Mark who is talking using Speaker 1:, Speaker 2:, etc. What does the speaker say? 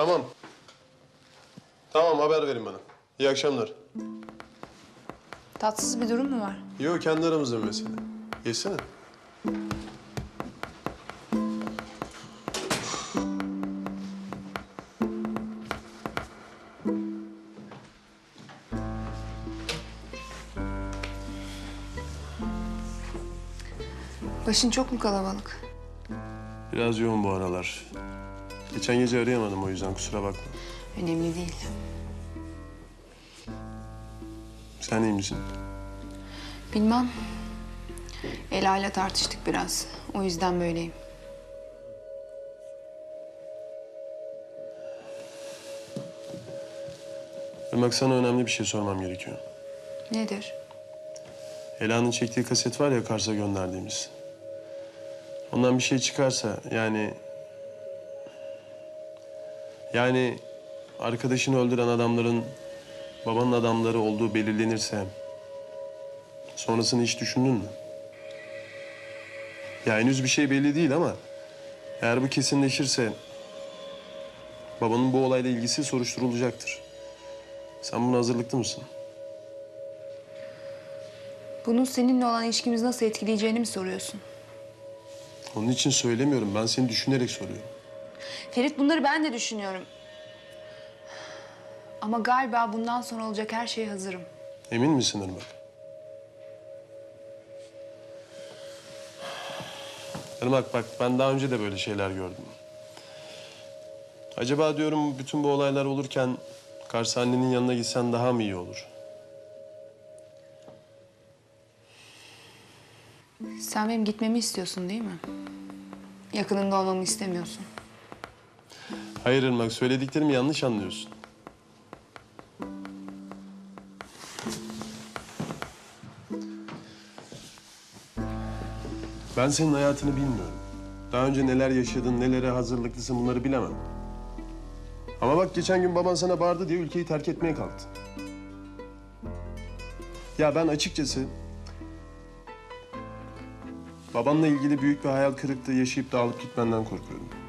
Speaker 1: Tamam. Tamam haber verin bana. İyi akşamlar.
Speaker 2: Tatsız bir durum mu var?
Speaker 1: Yok kendi aramızda bir mesele. Geçsene.
Speaker 2: Başın çok mu kalabalık?
Speaker 1: Biraz yoğun bu aralar. Geçen gece arayamadım o yüzden kusura bakma.
Speaker 2: Önemli değil.
Speaker 1: Sen iyi misin?
Speaker 2: Bilmem. Ela ile tartıştık biraz. O yüzden böyleyim.
Speaker 1: Irmak sana önemli bir şey sormam gerekiyor.
Speaker 2: Nedir?
Speaker 1: Ela'nın çektiği kaset var ya Kars'a gönderdiğimiz. Ondan bir şey çıkarsa yani... Yani arkadaşını öldüren adamların babanın adamları olduğu belirlenirse... Sonrasını hiç düşündün mü? Ya henüz bir şey belli değil ama... Eğer bu kesinleşirse... Babanın bu olayla ilgisi soruşturulacaktır. Sen buna hazırlıklı mısın?
Speaker 2: Bunun seninle olan ilişkimizi nasıl etkileyeceğini mi soruyorsun?
Speaker 1: Onun için söylemiyorum. Ben seni düşünerek soruyorum.
Speaker 2: Ferit bunları ben de düşünüyorum. Ama galiba bundan sonra olacak her şeye hazırım.
Speaker 1: Emin misin Irmak? Irmak bak ben daha önce de böyle şeyler gördüm. Acaba diyorum bütün bu olaylar olurken Kars annenin yanına gitsen daha mı iyi olur?
Speaker 2: Sen benim gitmemi istiyorsun değil mi? Yakınında olmamı istemiyorsun.
Speaker 1: Hayır Irmak söylediklerimi yanlış anlıyorsun. Ben senin hayatını bilmiyorum. Daha önce neler yaşadın, nelere hazırlıklısın bunları bilemem. Ama bak geçen gün baban sana bağırdı diye ülkeyi terk etmeye kalktı. Ya ben açıkçası babanla ilgili büyük bir hayal kırıklığı yaşayıp dağılıp gitmenden korkuyorum.